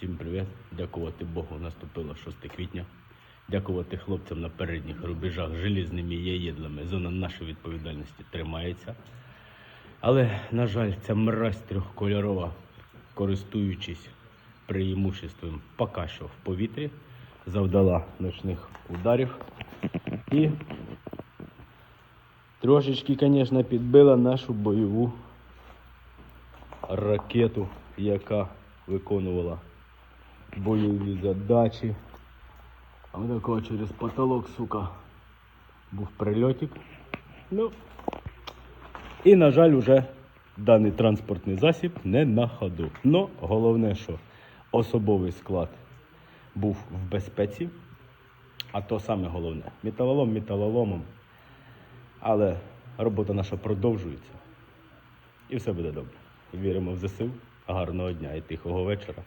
Всім привіт. Дякувати Богу, наступило 6 квітня. Дякувати хлопцям на передніх рубежах желізними яєдлами. Зона нашої відповідальності тримається. Але, на жаль, ця мразь трьохкольорова, користуючись преимуществом поки що в повітрі, завдала ночних ударів і трошечки, звісно, підбила нашу бойову ракету, яка виконувала бойові задачі. А такого через потолок, сука, був прильотик. Ну, і, на жаль, уже даний транспортний засіб не на ходу. Но головне, що особовий склад був в безпеці, а то саме головне. Металолом металоломом. Але робота наша продовжується. І все буде добре. Віримо в ЗСУ. Гарного дня і тихого вечора.